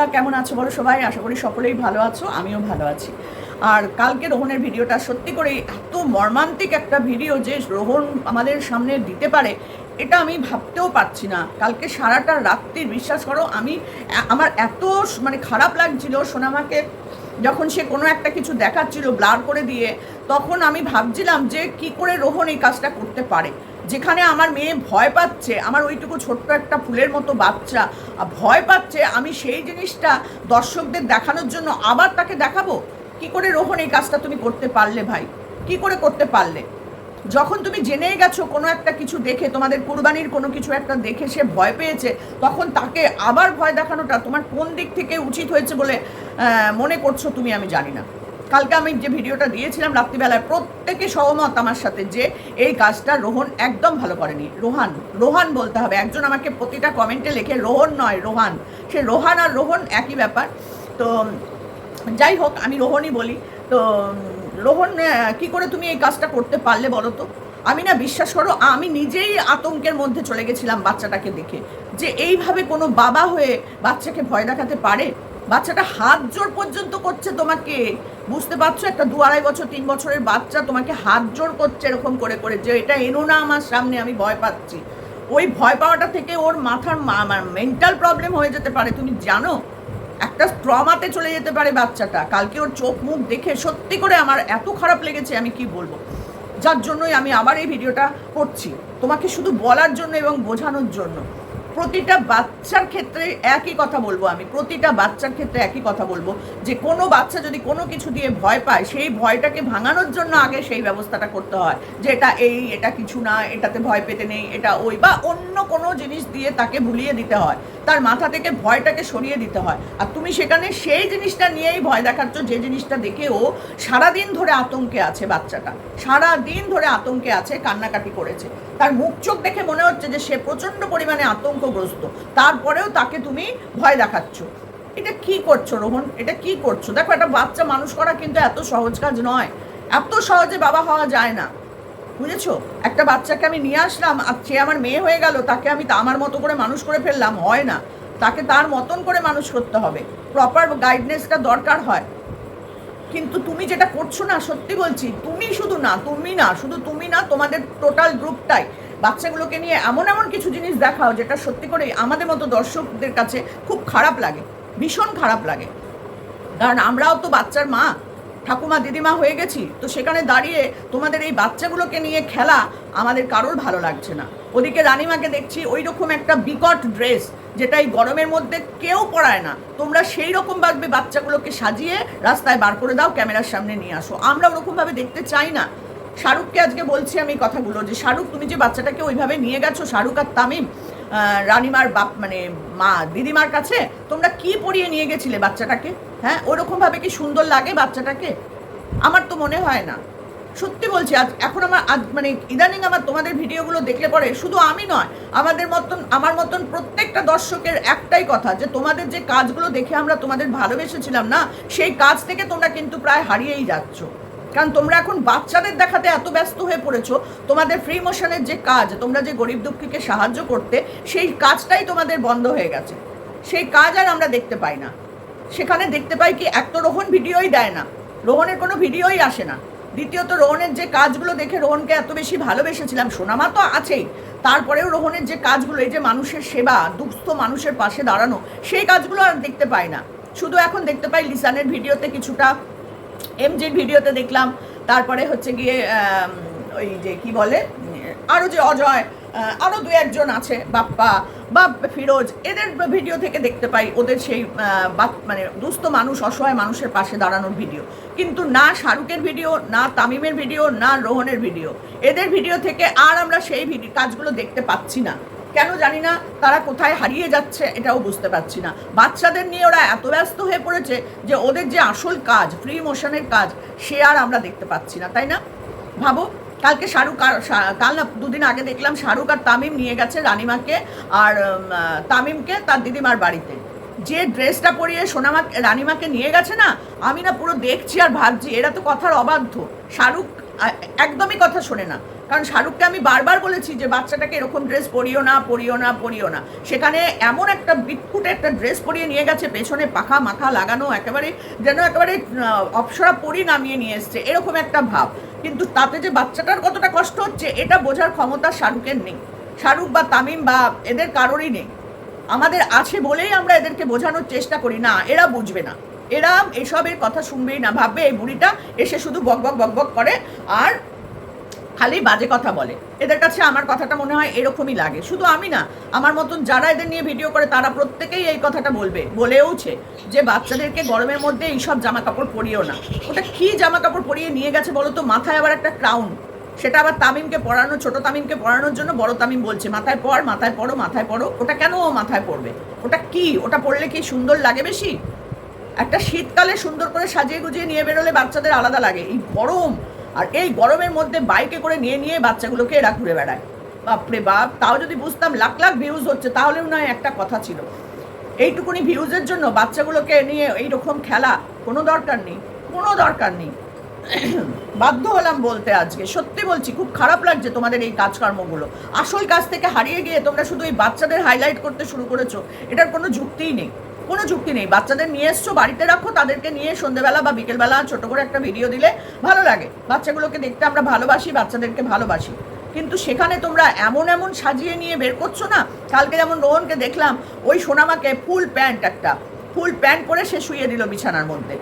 বন্ধুরা, কেমন আছো বলো সবাই? আশা করি সকলেই ভালো আছো, আমিও ভালো আছি। আর কালকে রোহনের ভিডিওটা সত্যি করে এত মর্মান্তিক একটা ভিডিও যে রোহন আমাদের সামনে দিতে পারে, এটা আমি ভাবতেও পারছি না। কালকে সারাটা রাত্রির বিশ্বাস করো, আমি, আমার এত মানে খারাপ লাগছিল সোনামাকে, যখন সে কোনো একটা কিছু দেখাচ্ছিল, ব্লার করে দিয়ে, তখন আমি ভাবছিলাম যে কি করে রোহন এই কাজটা করতে পারে। যেখানে আমার মেয়ে ভয় পাচ্ছে, আমার ওইটুকু ছোট্ট একটা ফুলের মতো বাচ্চা ভয় পাচ্ছে আমি সেই জিনিসটা দর্শকদের দেখানোর জন্য আবার তাকে দেখাবো? কি করে রোহন এই কাজটা তুমি করতে পারলে ভাই? কি করে করতে পারলে? যখন তুমি জেনেই গেছো কোনো একটা কিছু দেখে, তোমাদের কুরবানির কোনো কিছু একটা দেখে সে ভয় পেয়েছে, তখন তাকে আবার ভয় দেখানোটা তোমার কোন দিক থেকে উচিত হয়েছে বলে মনে করছ তুমি আমি জানি না। কালকে আমি যে ভিডিওটা দিয়েছিলাম রাত্রিবেলায়, প্রত্যেকে সহমত আমার সাথে যে এই কাজটা রোহন একদম ভালো করেনি। রোহান রোহান বলতে হবে। একজন আমাকে প্রতিটা কমেন্টে লেখে, রোহন নয়, রোহান। সে রোহান আর রোহন একই ব্যাপার। তো, যাই হোক, আমি রোহনই বলি। তো, রোহন কি করে তুমি এই কাজটা করতে পারলে বলো তো? আমি না বিশ্বাস করো, আমি নিজেই আতঙ্কের মধ্যে চলে গেছিলাম বাচ্চাটাকে দেখে। যে এইভাবে কোনো বাবা হয়ে বাচ্চাকে ভয় দেখাতে পারে? বাচ্চাটা হাত জোর পর্যন্ত করছে তোমাকে? বুঝতে পারছ? একটা দু আড়াই বছর, তিন বছরের বাচ্চা তোমাকে হাত জোর করছে এরকম করে করে যে এটা এনো না আমার সামনে, আমি ভয় পাচ্ছি। ওই ভয় পাওয়াটা থেকে ওর মাথার মেন্টাল প্রবলেম হয়ে যেতে পারে, তুমি জানো? একটা ট্রমাতে চলে যেতে পারে বাচ্চাটা। কালকে ওর চোখ মুখ দেখে সত্যি করে আমার এত খারাপ লেগেছে, আমি কি বলব? যার জন্যই আমি আবার এই ভিডিওটা করছি। তোমাকে শুধু বলার জন্য এবং বোঝানোর জন্য। প্রতিটা বাচ্চার ক্ষেত্রে একই কথা বলব আমি, প্রতিটা বাচ্চার ক্ষেত্রে একই কথা বলব যে কোনো বাচ্চা যদি কোনো কিছু দিয়ে ভয় পায়, সেই ভয়টাকে ভাঙানোর জন্য আগে সেই ব্যবস্থাটা করতে হয় যে এটা এই, এটা কিছু না, এটাতে ভয় পেতে নেই, এটা ওই বা অন্য কোনো জিনিস দিয়ে তাকে ভুলিয়ে দিতে হয়। তার মাথা থেকে ভয়টাকে সরিয়ে দিতে হয়। আর তুমি সেখানে সেই জিনিসটা নিয়েই ভয় দেখাচ্ছ, যে জিনিসটা দেখে ও সারাদিন ধরে আতঙ্কে আছে বাচ্চাটা। সারা দিন ধরে আতঙ্কে আছে, কান্নাকাটি করেছে। তার মুখ চোখ দেখে মনে হচ্ছে যে সে প্রচণ্ড পরিমাণে আতঙ্কগ্রস্ত। তারপরেও তাকে তুমি ভয় দেখাচ্ছ। এটা কি করছ রোহন? এটা কি করছ? দেখো, একটা বাচ্চা মানুষ করা কিন্তু এত সহজ কাজ নয়। এত সহজে বাবা হওয়া যায় না। বুঝেছ? একটা বাচ্চাকে আমি নিয়ে আসলাম, আর সে আমার মেয়ে হয়ে গেল, তাকে আমি আমার মতো করে মানুষ করে ফেললাম, হয় না। তাকে তার মতন করে মানুষ করতে হবে। প্রপার গাইডনেসটা দরকার হয়। কিন্তু তুমি যেটা করছ না, সত্যি বলছি, তুমি শুধু না, তুমি না, শুধু তুমি না, তোমাদের টোটাল গ্রুপটাই বাচ্চাগুলোকে নিয়ে এমন এমন কিছু জিনিস দেখাও, যেটা সত্যি করে আমাদের মতো দর্শকদের কাছে খুব খারাপ লাগে, ভীষণ খারাপ লাগে। কারণ আমরাও তো বাচ্চার মা। ঠাকুমা দিদিমা হয়ে গেছি, তো সেখানে দাঁড়িয়ে তোমাদের এই বাচ্চাগুলোকে নিয়ে খেলা আমাদের কারোর ভালো লাগছে না। ওদিকে রানিমাকে দেখছি ওই রকম একটা বিকট ড্রেস যেটা এই গরমের মধ্যে কেউ পরায় না। তোমরা সেই রকম ভাবে বাচ্চাগুলোকে সাজিয়ে রাস্তায় বার করে দাও, ক্যামেরার সামনে নিয়ে আসো। আমরা ওরকমভাবে দেখতে চাই না। শাহরুখকে আজকে বলছি আমি কথাগুলো যে, শাহরুখ, তুমি যে বাচ্চাটাকে ওইভাবে নিয়ে গেছো, শাহরুখ আর তামিম রানিমার বাপ মানে মা, দিদিমার কাছে তোমরা কি পরিয়ে নিয়ে গেছিলে বাচ্চাটাকে? হ্যাঁ ওরকমভাবে কি সুন্দর লাগে বাচ্চাটাকে? আমার তো মনে হয় না। সত্যি বলছি, আজ, এখন আমার, আজ মানে ইদানিং আমার তোমাদের ভিডিওগুলো দেখলে পরে শুধু আমি নয়, আমাদের মতন, আমার মতন প্রত্যেকটা দর্শকের একটাই কথা যে তোমাদের যে কাজগুলো দেখে আমরা তোমাদের ভালোবেসেছিলাম না, সেই কাজ থেকে তোমরা কিন্তু প্রায় হারিয়েই যাচ্ছ। কারণ তোমরা এখন বাচ্চাদের দেখাতে এত ব্যস্ত হয়ে পড়েছো, তোমাদের ফ্রি মোশনের যে কাজ, তোমরা যে গরিব দুঃখীকে সাহায্য করতে, সেই কাজটাই তোমাদের বন্ধ হয়ে গেছে। সেই কাজ আর আমরা দেখতে পাই না। সেখানে দেখতে পাই কি, এক তো রোহন ভিডিওই দেয় না। রোহনের কোনো ভিডিওই আসে না। দ্বিতীয়ত, রোহনের যে কাজগুলো দেখে রোহনকে এত বেশি ভালোবেসেছিলাম, সোনামা তো আছেই। তারপরেও রোহনের যে কাজগুলো, এই যে মানুষের সেবা, দুস্থ মানুষের পাশে দাঁড়ানো, সেই কাজগুলো আর দেখতে পাই না। শুধু এখন দেখতে পাই লিসানের ভিডিওতে কিছুটা এমজির ভিডিওতে দেখলাম, তারপরে হচ্ছে গিয়ে ওই যে কি বলে আরও যে অজয় আরও দু একজন আছে, বাপ্পা বা ফিরোজ, এদের ভিডিও থেকে দেখতে পাই ওদের সেই মানে দুস্থ মানুষ, অসহায় মানুষের পাশে দাঁড়ানোর ভিডিও। কিন্তু না শাহরুখের ভিডিও, না তামিমের ভিডিও, না রোহনের ভিডিও। এদের ভিডিও থেকে আর আমরা সেই ভিডিও কাজগুলো দেখতে পাচ্ছি না। কেন জানি না তারা কোথায় হারিয়ে যাচ্ছে এটাও বুঝতে পারছি না। বাচ্চাদের নিয়ে ওরা এত ব্যস্ত হয়ে পড়েছে যে ওদের যে আসল কাজ ফ্রি মোশনের কাজ, সে আর আমরা দেখতে পাচ্ছি না, তাই না? ভাবো, কালকে শাহরুখ আর- কাল না দুদিন আগে দেখলাম শাহরুখ আর তামিম নিয়ে গেছে রানিমাকে আর তামিমকে তার দিদিমার বাড়িতে। যে ড্রেসটা পরিয়ে সোনামা, রানিমাকে নিয়ে গেছে না, আমি না পুরো দেখছি আর ভাবছি, এরা তো কথার অবাধ্য। শাহরুখ একদমই কথা শোনে না। কারণ শাহরুখকে আমি বারবার বলেছি যে বাচ্চাটাকে এরকম ড্রেস পরিও না পরিও না পরিও না। সেখানে এমন একটা বিটকুটে একটা ড্রেস পরিয়ে নিয়ে গেছে, পেছনে পাখা মাথা লাগানো, একেবারে যেন একেবারে অপ্সরা পরি নামিয়ে নিয়ে এসছে, এরকম একটা ভাব। কিন্তু তাতে যে বাচ্চাটার কতটা কষ্ট হচ্ছে, এটা বোঝার ক্ষমতা শাহরুখের নেই। শাহরুখ বা তামিম বা এদের কারোরই নেই। আমাদের আছে বলেই আমরা এদেরকে বোঝানোর চেষ্টা করি, না, এরা বুঝবে না। এরা এসবের কথা শুনবেই না, ভাববে এই বুড়িটা এসে শুধু বক বক বক বক করে, আর খালি বাজে কথা বলে। এদের কাছে আমার কথাটা মনে হয় এরকমই লাগে। শুধু আমি না, আমার মতন যারা এদের নিয়ে ভিডিও করে, তারা প্রত্যেকেই এই কথাটা বলবে, বলেওছে যে বাচ্চাদেরকে গরমের মধ্যে এইসব জামা কাপড় পরিও না। ওটা কি জামা কাপড় পরিয়ে নিয়ে গেছে বলো তো? মাথায় আবার একটা ক্রাউন সেটা আবার তামিমকে পড়ানো ছোট তামিমকে পড়ানোর জন্য বড় তামিম বলছে, মাথায় পড় মাথায় পড়ো মাথায় পড়ো ওটা কেন ও মাথায় পড়বে ওটা কি? ওটা পড়লে কি সুন্দর লাগে বেশি? একটা শীতকালে সুন্দর করে সাজিয়ে গুজিয়ে নিয়ে বেরোলে বাচ্চাদের আলাদা লাগে। এই গরম আর এই গরমের মধ্যে বাইকে করে নিয়ে নিয়ে বাচ্চাগুলোকে এরা ঘুরে বেড়ায়। বাপরে বাপ, তাও যদি বুঝতাম লাখ লাখ ভিউজ হচ্ছে, তাহলেও নয় একটা কথা ছিল। এইটুকুনি ভিউজের জন্য বাচ্চাগুলোকে নিয়ে এইরকম খেলা কোনো দরকার নেই, কোনো দরকার নেই। বাধ্য হলাম বলতে আজকে, সত্যি বলছি, খুব খারাপ লাগছে তোমাদের এই কাজকর্মগুলো। আসল কাজ থেকে হারিয়ে গিয়ে তোমরা শুধু এই বাচ্চাদের হাইলাইট করতে শুরু করেছ, এটার কোনো যুক্তিই নেই। কোনো যুক্তি নেই। বাচ্চাদের নিয়ে এসছো, বাড়িতে রাখো, তাদেরকে নিয়ে সন্ধ্যেবেলা বা বিকেলবেলা ছোট করে একটা ভিডিও দিলে ভালো লাগে। বাচ্চাগুলোকে দেখতে আমরা ভালোবাসি, বাচ্চাদেরকে ভালোবাসি। কিন্তু সেখানে তোমরা এমন এমন সাজিয়ে নিয়ে বের করছ না? কালকে যেমন রোহনকে দেখলাম, ওই সোনামাকে ফুল প্যান্ট একটা, ফুল প্যান্ট পরে সে শুয়ে দিল বিছানার মধ্যে।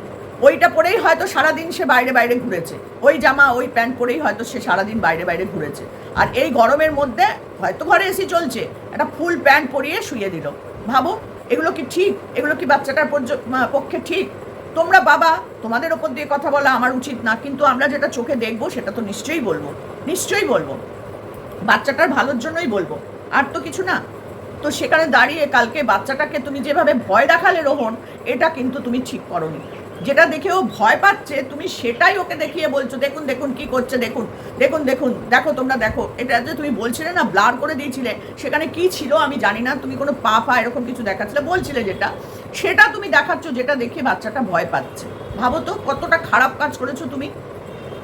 ওইটা পরেই হয়তো সারাদিন সে বাইরে বাইরে ঘুরেছে। ওই জামা, ওই প্যান্ট পরেই হয়তো সে সারাদিন বাইরে বাইরে ঘুরেছে। আর এই গরমের মধ্যে হয়তো ঘরে এসি চলছে, একটা ফুল প্যান্ট পরিয়ে শুয়ে দিল। ভাবো এগুলো কি ঠিক? এগুলো কি বাচ্চাটার পক্ষে ঠিক? তোমরা বাবা, তোমাদের ওপর দিয়ে কথা বলা আমার উচিত না, কিন্তু আমরা যেটা চোখে দেখব সেটা তো নিশ্চয়ই বলব। নিশ্চয়ই বলব। বাচ্চাটার ভালোর জন্যই বলব। আর তো কিছু না। তো সেখানে দাঁড়িয়ে কালকে বাচ্চাটাকে তুমি যেভাবে ভয় দেখালে রোহন, এটা কিন্তু তুমি ঠিক করনি। যেটা দেখে ও ভয় পাচ্ছে, তুমি সেটাই ওকে দেখিয়ে বলছো, দেখুন দেখুন কি করছে, দেখুন দেখুন দেখুন, দেখো তোমরা, দেখো। এটা যে তুমি বলছিলে না, ব্লার করে দিয়েছিলে, সেখানে কি ছিল আমি জানি না, তুমি কোনো পা পা এরকম কিছু দেখাচ্ছিলে, বলছিলে যেটা, সেটা তুমি দেখাচ্ছ যেটা দেখে বাচ্চাটা ভয় পাচ্ছে। ভাবো তো, কতটা খারাপ কাজ করেছ তুমি।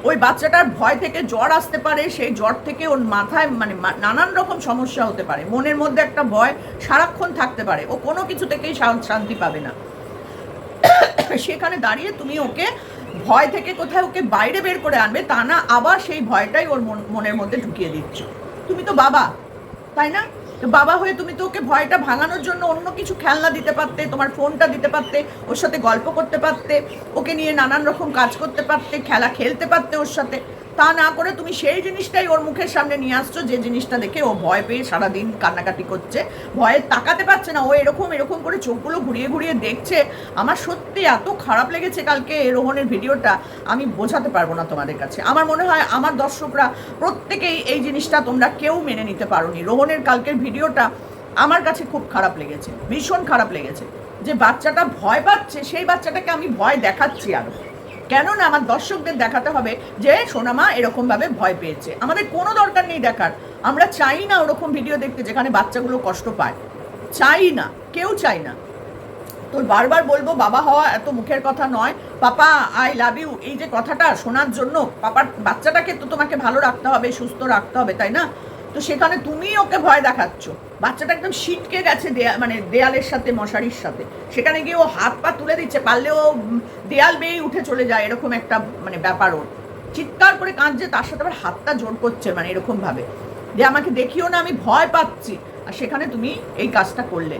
ওই বাচ্চাটার ভয় থেকে জ্বর আসতে পারে, সেই জ্বর থেকে ওর মাথায় মানে নানান রকম সমস্যা হতে পারে। মনের মধ্যে একটা ভয় সারাক্ষণ থাকতে পারে। ও কোনো কিছু থেকেই শান্তি পাবে না। সেখানে দাঁড়িয়ে তুমি ওকে ভয় থেকে কোথায় ওকে বাইরে বের করে আনবে তা না, আবার সেই ভয়টাই ওর মন- মনের মধ্যে ঢুকিয়ে দিচ্ছ। তুমি তো বাবা, তাই না? তো বাবা হয়ে তুমি তো ওকে ভয়টা ভাঙানোর জন্য অন্য কিছু খেলনা দিতে পারতে, তোমার ফোনটা দিতে পারতে, ওর সাথে গল্প করতে পারতে, ওকে নিয়ে নানান রকম কাজ করতে পারতে, খেলা খেলতে পারতে ওর সাথে। তা না করে তুমি সেই জিনিসটাই ওর মুখের সামনে নিয়ে আসছো, যে জিনিসটা দেখে ও ভয় পেয়ে সারাদিন কান্নাকাটি করছে। ভয়ে তাকাতে পারছে না, ও এরকম এরকম করে চোখগুলো ঘুরিয়ে ঘুরিয়ে দেখছে। আমার সত্যি এত খারাপ লেগেছে কালকে রোহনের ভিডিওটা, আমি বোঝাতে পারব না তোমাদের কাছে। আমার মনে হয় আমার দর্শকরা প্রত্যেকেই এই জিনিসটা তোমরা কেউ মেনে নিতে পারোনি। রোহনের কালকের ভিডিওটা আমার কাছে খুব খারাপ লেগেছে, ভীষণ খারাপ লেগেছে। যে বাচ্চাটা ভয় পাচ্ছে, সেই বাচ্চাটাকে আমি ভয় দেখাচ্ছি আরও। কেননা আমার দর্শকদের দেখাতে হবে যে সোনামা এরকমভাবে ভয় পেয়েছে। আমাদের কোনো দরকার নেই দেখার। আমরা চাই না ওরকম ভিডিও দেখতে যেখানে বাচ্চাগুলো কষ্ট পায়। চাই না, কেউ চাই না। তোর বারবার বলব, বাবা হওয়া এত মুখের কথা নয়। Papa, I love you. এই যে কথাটা শোনার জন্য পাপার বাচ্চাটাকে তো তোমাকে ভালো রাখতে হবে, সুস্থ রাখতে হবে, তাই না? তো সেখানে তুমি ওকে ভয় দেখাচ্ছ। বাচ্চাটা একদম সিটকে গেছে দেয়া মানে দেয়ালের সাথে, মশারির সাথে। সেখানে গিয়ে ও হাত পা তুলে দিচ্ছে পারলে ও দেয়াল বেয়ে উঠে চলে যায়, এরকম একটা মানে ব্যাপার ওর। চিৎকার করে কাঁদছে, তার সাথে আবার হাতটা জোর করছে মানে এরকম ভাবে। যে আমাকে দেখিও না, আমি ভয় পাচ্ছি। আর সেখানে তুমি এই কাজটা করলে।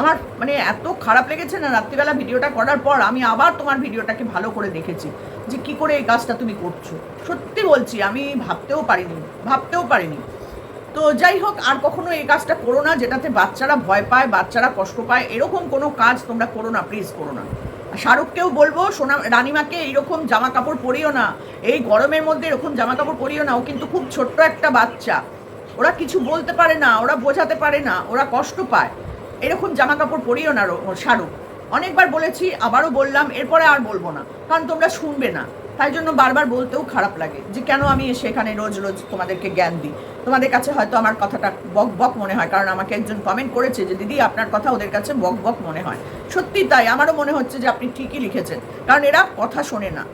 আমার মানে এত খারাপ লেগেছে না, রাত্রিবেলা ভিডিওটা করার পর আমি আবার তোমার ভিডিওটাকে ভালো করে দেখেছি, যে কি করে এই কাজটা তুমি করছ। সত্যি বলছি, আমি ভাবতেও পারিনি ভাবতেও পারিনি। তো যাই হোক, আর কখনো এই কাজটা করো না, যেটাতে বাচ্চারা ভয় পায়, বাচ্চারা কষ্ট পায়, এরকম কোনো কাজ তোমরা করো না প্লিজ করো না। শাহরুখকেও বলব, সোনা, রানিমাকে এইরকম জামা কাপড় পরিও না, এই গরমের মধ্যে এরকম জামা কাপড় পরিও না, ও কিন্তু খুব ছোট্ট একটা বাচ্চা। ওরা কিছু বলতে পারে না, ওরা বোঝাতে পারে না, ওরা কষ্ট পায়। এরকম জামা কাপড় পরিও না শাহরুখ। অনেকবার বলেছি, আবারও বললাম, এরপরে আর বলব না, কারণ তোমরা শুনবে না। তাই জন্য বারবার বলতেও খারাপ লাগে যে কেন আমি সেখানে রোজ রোজ তোমাদেরকে জ্ঞান দিই। তোমাদের কাছে হয়তো আমার কথাটা বক বক মনে হয়, কারণ আমাকে একজন কমেন্ট করেছে যে, দিদি, আপনার কথা ওদের কাছে বক বক মনে হয়। সত্যি তাই, আমারও মনে হচ্ছে যে আপনি ঠিকই লিখেছেন, কারণ এরা কথা শোনে না।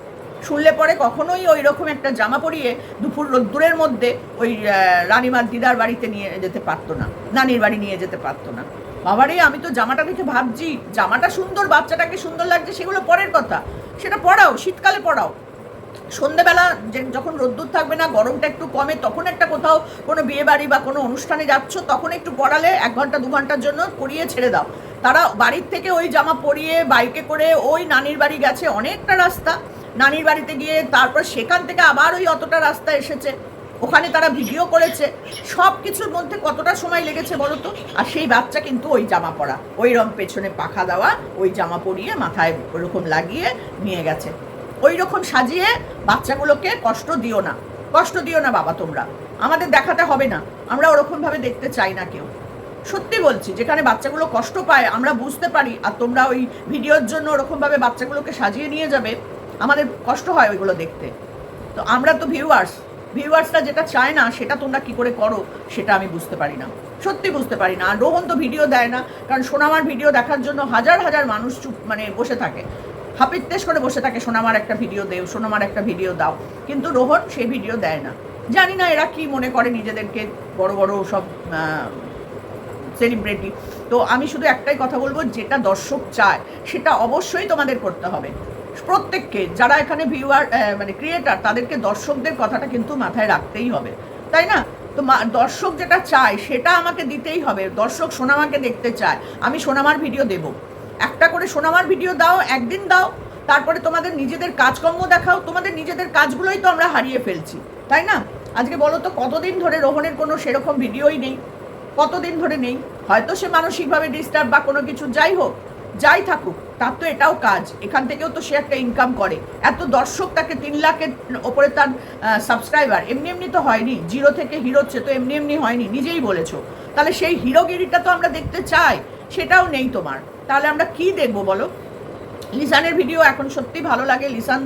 শুনলে পরে কখনোই ওই রকম একটা জামা পরিয়ে দুপুর রোদ্দুরের মধ্যে ওই রানীমার দিদার বাড়িতে নিয়ে যেতে পারতো না, নানির বাড়ি নিয়ে যেতে পারতো না। বাবারে, আমি তো জামাটা দেখে ভাবছি, জামাটা সুন্দর, বাচ্চাটাকে সুন্দর লাগছে, সেগুলো পরের কথা। সেটা পড়াও শীতকালে পড়াও সন্ধেবেলা যখন রোদ্দুর থাকবে না, গরমটা একটু কমে, তখন একটা কোথাও কোনো বিয়ে বাড়ি বা কোনো অনুষ্ঠানে যাচ্ছ, তখন একটু পড়ালে এক ঘণ্টা, দু ঘণ্টার জন্য পরিয়ে ছেড়ে দাও। তারা বাড়ির থেকে ওই জামা পরিয়ে বাইকে করে ওই নানির বাড়ি গেছে অনেকটা রাস্তা। নানির বাড়িতে গিয়ে তারপর সেখান থেকে আবার ওই অতটা রাস্তা এসেছে। ওখানে তারা ভিডিও করেছে। সব কিছুর মধ্যে কতটা সময় লেগেছে বলো তো? আর সেই বাচ্চা কিন্তু ওই জামা পরা। ওই রং পেছনে পাখা দেওয়া, ওই জামা পরিয়ে মাথায় ওরকম লাগিয়ে নিয়ে গেছে। ওই রকম সাজিয়ে বাচ্চাগুলোকে কষ্ট দিও না। কষ্ট দিও না বাবা তোমরা। আমাদের দেখাতে হবে না। আমরা ওরকমভাবে দেখতে চাই না কেউ। সত্যি বলছি, যেখানে বাচ্চাগুলো কষ্ট পায়, আমরা বুঝতে পারি, আর তোমরা ওই ভিডিওর জন্য ওরকমভাবে বাচ্চাগুলোকে সাজিয়ে নিয়ে যাবে, আমাদের কষ্ট হয় ওইগুলো দেখতে। তো আমরা তো ভিউয়ার্স ভিউয়ার্সরা যেটা চায় না, সেটা তোমরা কি করে করো, সেটা আমি বুঝতে পারি না। সত্যি বুঝতে পারি না। আর রোহন তো ভিডিও দেয় না, কারণ সোনামার ভিডিও দেখার জন্য হাজার হাজার মানুষ চুপ মানে বসে থাকে। হাপিত্তেশ করে বসে থাকে, সোনামার একটা ভিডিও দেও, সোনামার একটা ভিডিও দাও। কিন্তু রোহন সেই ভিডিও দেয় না। জানি না এরা কি মনে করে নিজেদেরকে বড় বড় সব সেলিব্রিটি তো আমি শুধু একটাই কথা বলব, যেটা দর্শক চায়, সেটা অবশ্যই তোমাদের করতে হবে। প্রত্যেককে, যারা এখানে ভিউয়ার মানে ক্রিয়েটার তাদেরকে দর্শকদের কথাটা কিন্তু মাথায় রাখতেই হবে। তাই না? তো দর্শক যেটা চায়, সেটা আমাকে দিতেই হবে। দর্শক সোনামাকে দেখতে চায়। আমি সোনামার ভিডিও দেব। একটা করে সোনামার ভিডিও দাও, একদিন দাও, তারপরে তোমাদের নিজেদের কাজকর্ম দেখাও, তোমাদের নিজেদের কাজগুলোই তো আমরা হারিয়ে ফেলছি, তাই না? আজকে বলো তো কতদিন ধরে রোহনের কোনো সেরকম ভিডিওই নেই, কতদিন ধরে নেই? হয়তো সে মানসিকভাবে ডিস্টার্ব বা কোনো কিছু, যাই হোক, যাই থাকুক, তার তো এটাও কাজ, এখান থেকেও তো সে একটা ইনকাম করে। এত দর্শক তাকে তিন লাখের ওপরে তার সাবস্ক্রাইবার এমনি এমনি তো হয়নি, জিরো থেকে হিরো হচ্ছে তো এমনি এমনি হয়নি, নিজেই বলেছ। তাহলে সেই হিরোগিরিটা তো আমরা দেখতে চাই, সেটাও নেই তোমার। তাহলে আমরা কি দেখব বলো? লিসানের ভিডিও এখন সত্যি ভালো লাগে। লিসান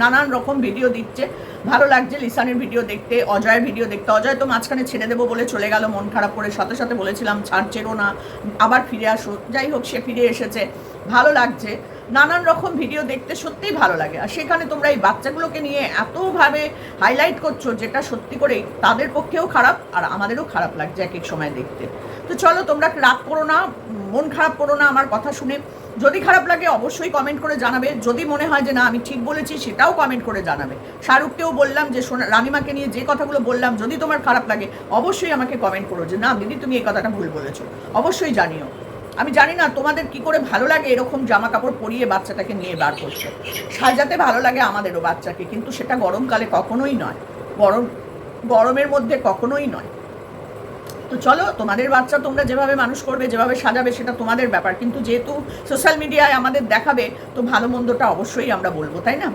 নানান রকম ভিডিও দিচ্ছে। ভালো লাগছে লিসানের ভিডিও দেখতে, অজয়ের ভিডিও দেখতে। অজয় তো মাঝখানে ছেড়ে দেবো বলে চলে গেল, মন খারাপ করে। সাথে সাথে বলেছিলাম, ছাড়ছেরও না, আবার ফিরে আসো। যাই হোক, সে ফিরে এসেছে। ভালো লাগছে। নানান রকম ভিডিও দেখতে সত্যিই ভালো লাগে। আর সেখানে তোমরা এই বাচ্চাগুলোকে নিয়ে এতভাবে হাইলাইট করছ যেটা সত্যি করেই তাদের পক্ষেও খারাপ আর আমাদেরও খারাপ লাগছে এক এক সময় দেখতে। তো চলো তোমরা রাগ করো না, মন খারাপ করো না আমার কথা শুনে। যদি খারাপ লাগে অবশ্যই কমেন্ট করে জানাবে। যদি মনে হয় যে না, আমি ঠিক বলেছি সেটাও কমেন্ট করে জানাবে। শাহরুখকেও বললাম যে সোনা রানিমাকে নিয়ে যে কথাগুলো বললাম, যদি তোমার খারাপ লাগে অবশ্যই আমাকে কমেন্ট করো যে, না, দিদি, তুমি এই কথাটা ভুল বলেছ। অবশ্যই জানিও। আমি জানি না তোমাদের কি করে ভালো লাগে এরকম জামা কাপড় পরিয়ে বাচ্চাটাকে নিয়ে বার করছে সাজাতে ভালো লাগে আমাদেরও বাচ্চাকে, কিন্তু সেটা গরমকালে কখনোই নয়। গরম, গরমের মধ্যে কখনোই নয়। তো চলো, তোমাদের বাচ্চা তোমরা যেভাবে মানুষ করবে, যেভাবে সাজাবে সেটা তোমাদের ব্যাপার। কিন্তু যেহেতু সোশ্যাল মিডিয়ায় আমাদের দেখাবে, তো ভালো মন্দটা অবশ্যই আমরা বলব, তাই না?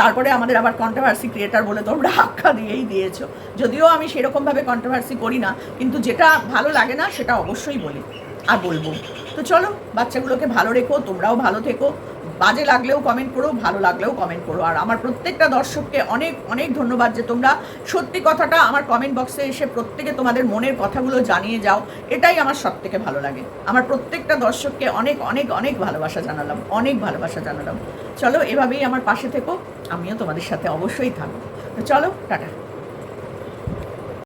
তারপরে আমাদের আবার কন্ট্রোভার্সি ক্রিয়েটার বলে তোমরা আখ্যা দিয়েই দিয়েছ। যদিও আমি সেরকমভাবে কন্ট্রোভার্সি করি না, কিন্তু যেটা ভালো লাগে না সেটা অবশ্যই বলি। আর বলব। তো চলো, বাচ্চাগুলোকে ভালো রেখো, তোমরাও ভালো থেকো। বাজে লাগলেও কমেন্ট করো, ভালো লাগলেও কমেন্ট করো। আর আমার প্রত্যেকটা দর্শককে অনেক অনেক ধন্যবাদ যে তোমরা সত্যি কথাটা আমার কমেন্ট বক্সে এসে প্রত্যেকে তোমাদের মনের কথাগুলো জানিয়ে যাও। এটাই আমার সব থেকে ভালো লাগে। আমার প্রত্যেকটা দর্শককে অনেক অনেক অনেক ভালোবাসা জানালাম, অনেক ভালোবাসা জানালাম। চলো, এভাবেই আমার পাশে থেকো। আমিও তোমাদের সাথে অবশ্যই থাকব। তো চলো, টাটা।